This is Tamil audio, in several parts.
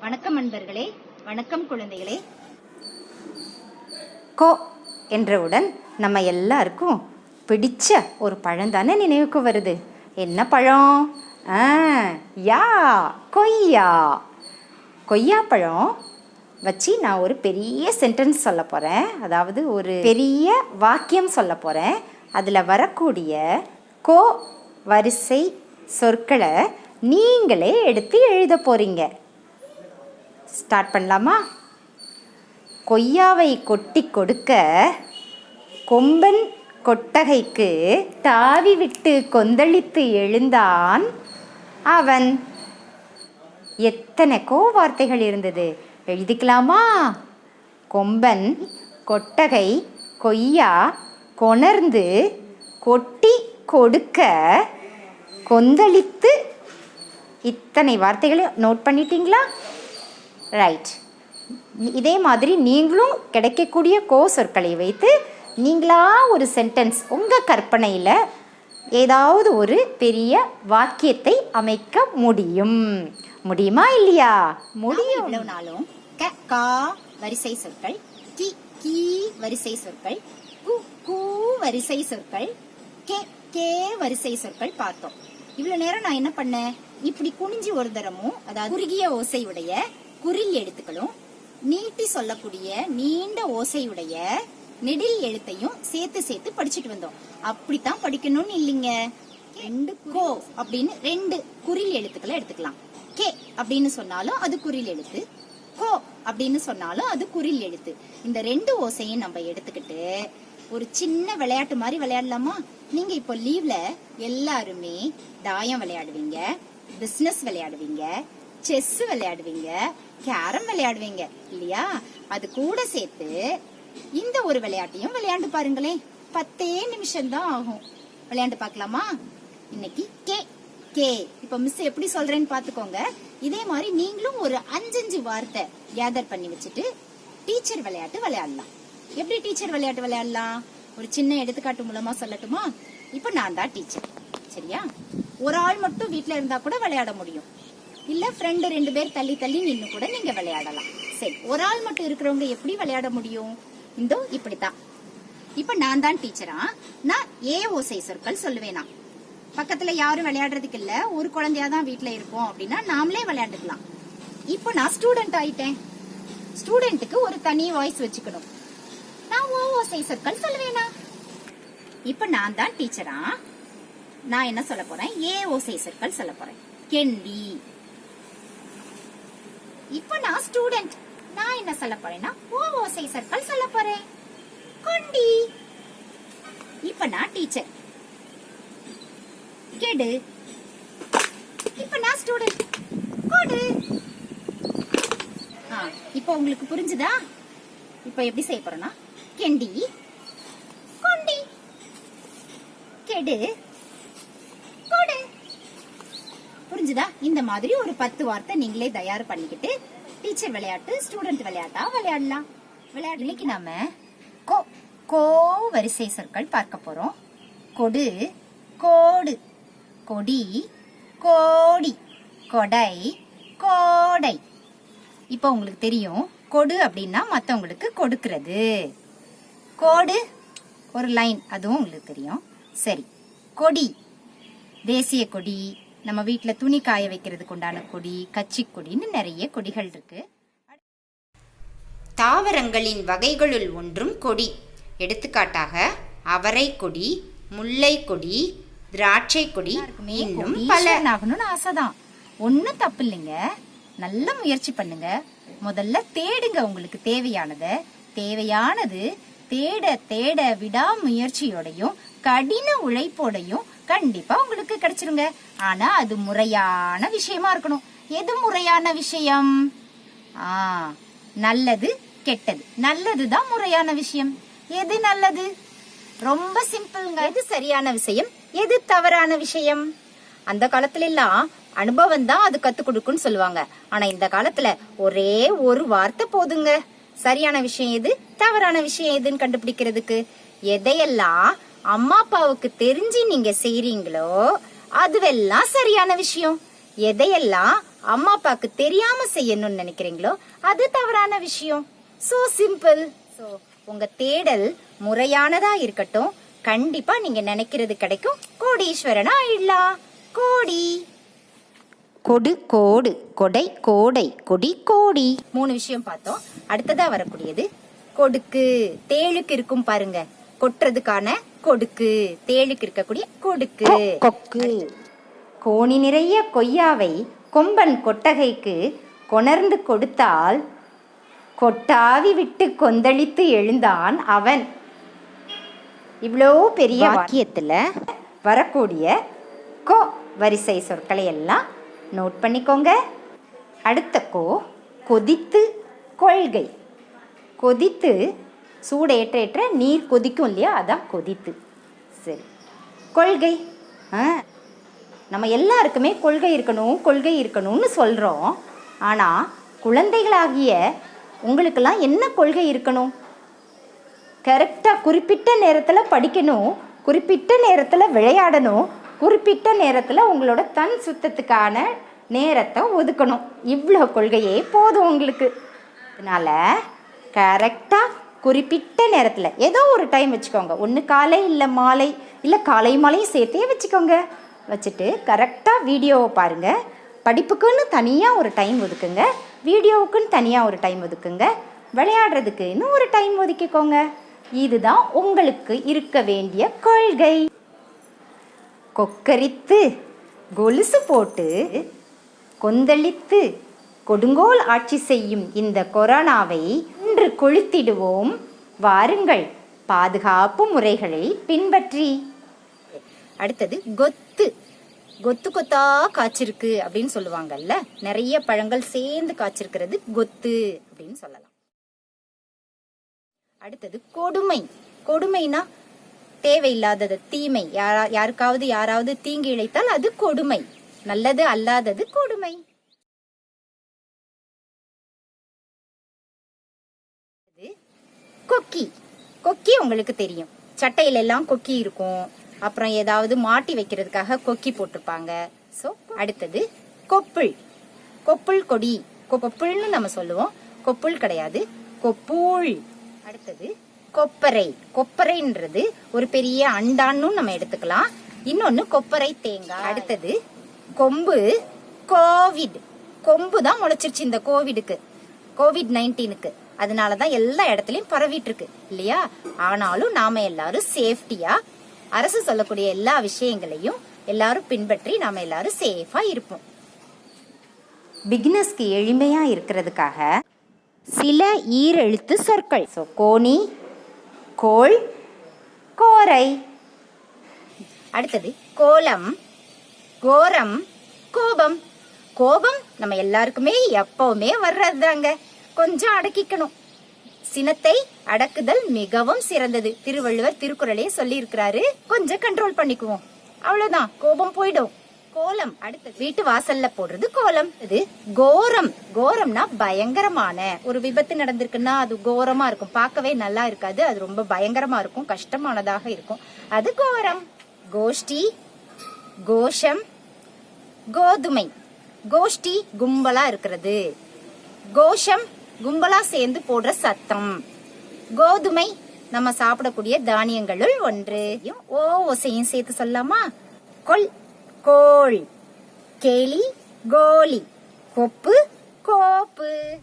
வணக்கம் அன்பர்களே வணக்கம் குழந்தைகளே. கோ என்றவுடன் நம்ம எல்லாருக்கும் பிடிச்ச ஒரு பழம் தானே நினைவுக்கு வருது. என்ன பழம்? ஆ யா கொய்யா. கொய்யா பழம் வச்சு நான் ஒரு பெரிய சென்டென்ஸ் சொல்ல போகிறேன் அதாவது ஒரு பெரிய வாக்கியம் சொல்ல போகிறேன் அதில் வரக்கூடிய கோ வரிசை சொற்களை நீங்களே எடுத்து எழுத போகிறீங்க ஸ்டார்ட் பண்ணலாமா? கொய்யாவை கொட்டி கொடுக்க கொம்பன் கொட்டகைக்கு தாவி விட்டு கொந்தளித்து எழுந்தான் அவன். எத்தனை கோ வார்த்தைகள் இருந்தது. எழுதிக்கலாமா? கொம்பன் கொட்டகை கொய்யா கொணர்ந்து கொட்டி கொடுக்க கொந்தளித்து இத்தனை வார்த்தைகளை நோட் பண்ணிட்டீங்களா? ரைட் இதே மாதிரி நீங்களும் கிடைக்கக்கூடிய கோ சொற்களை வைத்து நீங்களாக ஒரு சென்டென்ஸ் உங்கள் கற்பனையில் ஏதாவது ஒரு பெரிய வாக்கியத்தை அமைக்க முடியும். முடியுமா இல்லையா? முடியும். இவ்வளவு நாளும் க கா வரிசை சொற்கள் கி கி வரிசை சொற்கள் கு கு வரிசை சொற்கள் கே கே வரிசை சொற்கள் பார்த்தோம். இவ்வளவு நேரம் நான் என்ன பண்ணேன்? இப்படி குனிஞ்சு ஒரு தரமும் அதாவது குறுகிய ஓசையுடைய குறில் எழுத்துக்களும் நீட்டி சொல்லக்கூடிய நீண்ட ஓசையுடைய நெடில் எழுத்தையும் சேர்த்து சேர்த்து படிச்சுட்டு வந்தோம். அப்படித்தான் படிக்கணும்னு இல்லைங்க. ரெண்டு கோ அப்படின்னு ரெண்டு குறில் எழுத்துக்களை எடுத்துக்கலாம். கே அப்படின்னு சொன்னாலும் அது குறில் எழுத்து. கோ அப்படின்னு சொன்னாலும் அது குறில் எழுத்து. இந்த ரெண்டு ஓசையும் நம்ம எடுத்துக்கிட்டு ஒரு சின்ன விளையாட்டு மாதிரி விளையாடலாமா? நீங்க இப்போ லீவ்ல எல்லாருமே தாயம் விளையாடுவீங்க பிசினஸ் விளையாடுவீங்க செஸ் விளையாடுவீங்க கேரம் விளையாடுவீங்க இல்லையா? அது கூட சேர்த்து இந்த ஒரு விளையாட்டையும் விளையாண்டு பாருங்களேன் பத்தே நிமிஷம் தான் ஆகும். விளையாண்டு பார்க்கலாமா? இன்னைக்கு கே கே. இப்ப மிஸ் எப்படி சொல்றேன்னு பாத்துக்கோங்க இதே மாதிரி நீங்களும் ஒரு அஞ்சஞ்சு வார்த்தை கேதர் பண்ணி வச்சுட்டு டீச்சர் விளையாட்டு விளையாடலாம். எப்படி டீச்சர் விளையாட்டு விளையாடலாம்? ஒரு சின்ன எடுத்துக்காட்டு மூலமா சொல்லட்டுமா? இப்ப நான் தான் டீச்சர் சரியா? ஒரு ஆள் மட்டும் வீட்ல இருந்தா கூட விளையாட முடியும். இல்ல ஃப்ரெண்டு ரெண்டு பேர் தள்ளி தள்ளி நின்னு கூட நீங்க விளையாடலாம். சரி ஒரு ஆள் மட்டும் இருக்கிறவங்க எப்படி விளையாட முடியும்? இந்தோ இப்படித்தான். இப்ப நான் தான் டீச்சரா நான் ஏ ஓசை சொற்கள் சொல்லுவேனா. பக்கத்துல யாரும் விளையாடுறதுக்கு இல்ல ஒரு குழந்தையா தான் வீட்ல இருப்போம் அப்படின்னா நாமளே விளையாண்டுக்கலாம். இப்போ நான் ஸ்டூடெண்ட் ஆயிட்டேன். ஸ்டூடெண்ட்டுக்கு ஒரு தனி வாய்ஸ் வச்சுக்கணும். ஓ ஓசை சொற்கள் சொல்லுவேனா? இப்ப நான் தான் டீச்சரா? நான் என்ன சொல்ல போறேன்? ஏ ஓசை சொற்கள் சொல்ல போறேன். கெண்டி. இப்ப நான் ஸ்டூடெண்ட் நான் என்ன சொல்ல போறேன்னா ஓ ஓசை சொற்கள் சொல்ல போறேன். கொண்டி. இப்ப நான் டீச்சர். கெடு. இப்ப நான் ஸ்டூடெண்ட் கொடு. ஆ, இப்போ உங்களுக்கு புரிஞ்சுதா? இப்போ எப்படி செய்ய போறேன்னா கெண்டி. கொண்டி. கெடு. கொடு. புரிஞ்சுதா? இந்த மாதிரி ஒரு பத்து வார்த்தை நீங்களே தயார் பண்ணிக்கிட்டு டீச்சர் விளையாட்டு ஸ்டூடெண்ட் விளையாட்டா விளையாடலாம். விளையாடு. இன்னைக்கு நாம கோ கோ வரிசை சொற்கள் பார்க்க போறோம். கொடு கோடு. கொடி கோடி. கொடை கோடை. இப்போ உங்களுக்கு தெரியும் கொடு அப்படின்னா மற்றவங்களுக்கு கொடுக்கிறது. கோடு ஒரு லைன் அதுவும் உங்களுக்கு தெரியும். சரி கொடி. தேசிய கொடி நம்ம வீட்டில் துணி காய வைக்கிறதுக்கு உண்டான கொடி கச்சி கொடின்னு நிறைய கொடிகள் இருக்கு. தாவரங்களின் வகைகளுள் ஒன்றும் கொடி. எடுத்துக்காட்டாக அவரை கொடி முல்லை கொடி திராட்சை கொடி இன்னும் பல. ஆகணும்னு ஆசைதான். ஒன்றும் தப்பு இல்லைங்க. நல்ல முயற்சி பண்ணுங்க. முதல்ல தேடுங்க உங்களுக்கு தேவையானதை. தேவையானது தேட தேட விடாமுயற்சியோடையும் கடின உழைப்போடையும் கண்டிப்பா உங்களுக்கு கிடைச்சிருங்க. ஆனா அது முறையான விஷயமா இருக்கணும். எது முறையான விஷயம்? ஆ நல்லது கெட்டது. நல்லதுதான் முறையான விஷயம். எது நல்லது? ரொம்ப சிம்பிள்ங்க. எது சரியான விஷயம்? எது தவறான விஷயம்? அந்த காலத்துல எல்லாம் அனுபவம் தான் அது கத்து கொடுக்குன்னு சொல்லுவாங்க. ஆனா இந்த காலத்துல ஒரே ஒரு வார்த்தை போதுங்க. சரியான விஷயம் எது? தவறான விஷயம் எதுன்னு கண்டுபிடிக்கிறதுக்கு? எதையெல்லாம் அம்மா அப்பாவுக்கு தெரிஞ்சு நீங்க செய்றீங்களோ அதுவெல்லாம் சரியான விஷயம். எதையெல்லாம் அம்மா அப்பாக்கு தெரியாம செய்யணும்னு நினைக்கிறீங்களோ அது தவறான விஷயம். சோ சிம்பிள் சோ உங்க தேடல் முறையானதா இருக்கட்டும். கண்டிப்பா நீங்க நினைக்கிறது கிடைக்கும். கோடீஸ்வரனா ஆயிடலாம் கோடி. கொடு கோடு கொடை கோடை கொடி கோடி. மூணு விஷயம் பார்த்தோம். அடுத்ததா வரக்கூடியது கொடுக்கு. தேளுக்கு இருக்கும் பாருங்க. கொட்டுறதுக்கான கொடுக்கு. தேளுக்கு இருக்கக்கூடிய கொடுக்கு. கொக்கு. கோணி நிறைய கொய்யாவை கொம்பன் கொட்டகைக்கு கொணர்ந்து கொடுத்தால் கொட்டாவி விட்டு கொந்தளித்து எழுந்தான் அவன். இவ்வளோ பெரிய வாக்கியத்தில் வரக்கூடிய கோ வரிசை சொற்களை எல்லாம் நோட் பண்ணிக்கோங்க. அடுத்த கோ கொதித்து கொள்கை. கொதித்து சூடு ஏற்ற ஏற்ற நீர் கொதிக்கும் இல்லையா? அதான் கொதித்து. சரி. கொள்கை. ஆ. நம்ம எல்லாருக்குமே கொள்கை இருக்கணும் கொள்கை இருக்கணும்னு சொல்கிறோம் ஆனால் குழந்தைகளாகிய உங்களுக்கெல்லாம் என்ன கொள்கை இருக்கணும்? கரெக்டாக குறிப்பிட்ட நேரத்தில் படிக்கணும் குறிப்பிட்ட நேரத்தில் விளையாடணும் குறிப்பிட்ட நேரத்தில் உங்களோட தன் சுத்தத்துக்கான நேரத்தை ஒதுக்கணும். இவ்வளோ கொள்கையே போதும் உங்களுக்கு. அதனால் கரெக்டாக குறிப்பிட்ட நேரத்தில் ஏதோ ஒரு டைம் வச்சுக்கோங்க. ஒன்று காலை இல்லை மாலை இல்லை காலை மாலையும் சேர்த்தே வச்சுக்கோங்க. வச்சுட்டு கரெக்டாக வீடியோவை பாருங்கள் படிப்புக்குன்னு தனியாக ஒரு டைம் ஒதுக்குங்க. வீடியோவுக்குன்னு தனியாக ஒரு டைம் ஒதுக்குங்க. விளையாடுறதுக்குன்னு ஒரு டைம் ஒதுக்கிக்கோங்க. இதுதான் உங்களுக்கு இருக்க வேண்டிய கொள்கை. கொக்கரித்து கொலுசு போட்டு கொந்தளித்து கொடுங்கோல் ஆட்சி செய்யும் இந்த கொரோனாவை இன்று கொளுத்திடுவோம். வாருங்கள் பாதுகாப்பு முறைகளை பின்பற்றி. அடுத்தது கொத்து. கொத்து கொத்தா காய்ச்சிருக்கு அப்படின்னு சொல்லுவாங்கல்ல நிறைய பழங்கள் சேர்ந்து காய்ச்சிருக்கிறது கொத்து அப்படின்னு சொல்லலாம். அடுத்தது கொடுமை. கொடுமைனா தேவையில்லாதது தீமை. யாரா யாருக்காவது யாராவது தீங்கு இழைத்தால் அது கொடுமை. நல்லது அல்லாதது கொடுமை. கொக்கி. கொக்கி உங்களுக்கு தெரியும். சட்டையில எல்லாம் கொக்கி இருக்கும். அப்புறம் ஏதாவது மாட்டி வைக்கிறதுக்காக கொக்கி போட்டிருப்பாங்க. சோ அடுத்தது கொப்புள். கொப்புள் கொடி. கொ- கொப்புள்னு நம்ம சொல்லுவோம். கொப்புள் கிடையாது. கொப்பூள் அடுத்தது கொப்பரை. கொப்பரைன்றது ஒரு பெரிய அண்டான்னு நம்ம எடுத்துக்கலாம். இன்னொன்னு கொப்பரை தேங்காய். அடுத்தது கொம்பு கோவிட். கொம்பு தான் முளைச்சிருச்சு இந்த கோவிடுக்கு. கோவிட் நைன்டீனுக்கு. அதனாலதான் எல்லா இடத்துலயும் பரவிட்டு இருக்கு இல்லையா? ஆனாலும் நாம எல்லாரும் சேஃப்டியா அரசு சொல்லக்கூடிய எல்லா விஷயங்களையும் எல்லாரும் பின்பற்றி நாம எல்லாரும் சேஃபா இருப்போம். பிக்னஸ்க்கு எளிமையாக இருக்கிறதுக்காக சில ஈரெழுத்து சொற்கள். ஸோ கோணி கோள் கோரை. அடுத்தது கோலம் கோரம் கோபம். கோபம் நம்ம எல்லாருக்குமே எப்பவுமே வர்றதுதாங்க. கொஞ்சம் அடக்கிக்கணும். சினத்தை அடக்குதல் மிகவும் சிறந்தது. திருவள்ளுவர் திருக்குறளே சொல்லி இருக்கிறாரு கொஞ்சம் கண்ட்ரோல் பண்ணிக்குவோம். அவ்வளவுதான். கோபம் போயிடும். கோலம். அடுத்தது வீட்டு வாசல்ல போடுறது கோலம். இது கோரம். கோரம்னா பயங்கரமான ஒரு விபத்து நடந்திருக்குன்னா அது கோரமா இருக்கும். பார்க்கவே நல்லா இருக்காது. அது ரொம்ப பயங்கரமா இருக்கும். கஷ்டமானதாக இருக்கும். அது கோரம். கோஷ்டி கோஷம் கோதுமை. கோஷ்டி கும்பலா இருக்கிறது. கோஷம் கும்பலா சேர்ந்து போடுற சத்தம். கோதுமை நம்ம சாப்பிடக்கூடிய தானியங்களுள் ஒன்று. ஓ ஓசையும் சேர்த்து சொல்லலாமா? கொல். கோள் கேலி கோலி. கொப்பு கோப்பு.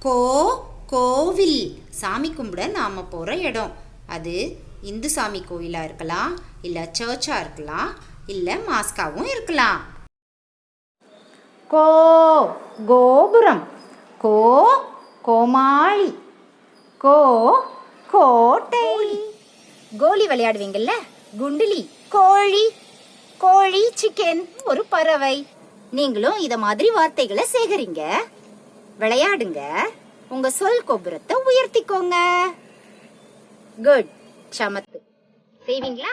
கோ கோவில். சாமி கும்பிட நாம் போகிற இடம். அது இந்து சாமி கோயிலாக இருக்கலாம் இல்லை சர்ச்சாக இருக்கலாம் இல்லை மாஸ்காவும் இருக்கலாம். கோ கோபுரம். கோ கோமாளி. கோ கோட்டை. கோலி விளையாடுவீங்கல்ல? குண்டிலி. கோழி. கோழி சிக்கன் ஒரு பறவை. நீங்களும் இத மாதிரி வார்த்தைகளை சேகரிங்க. விளையாடுங்க. உங்க சொல் கோபுரத்தை உயர்த்திக்கோங்க. குட் சமத்து. செய்வீங்களா?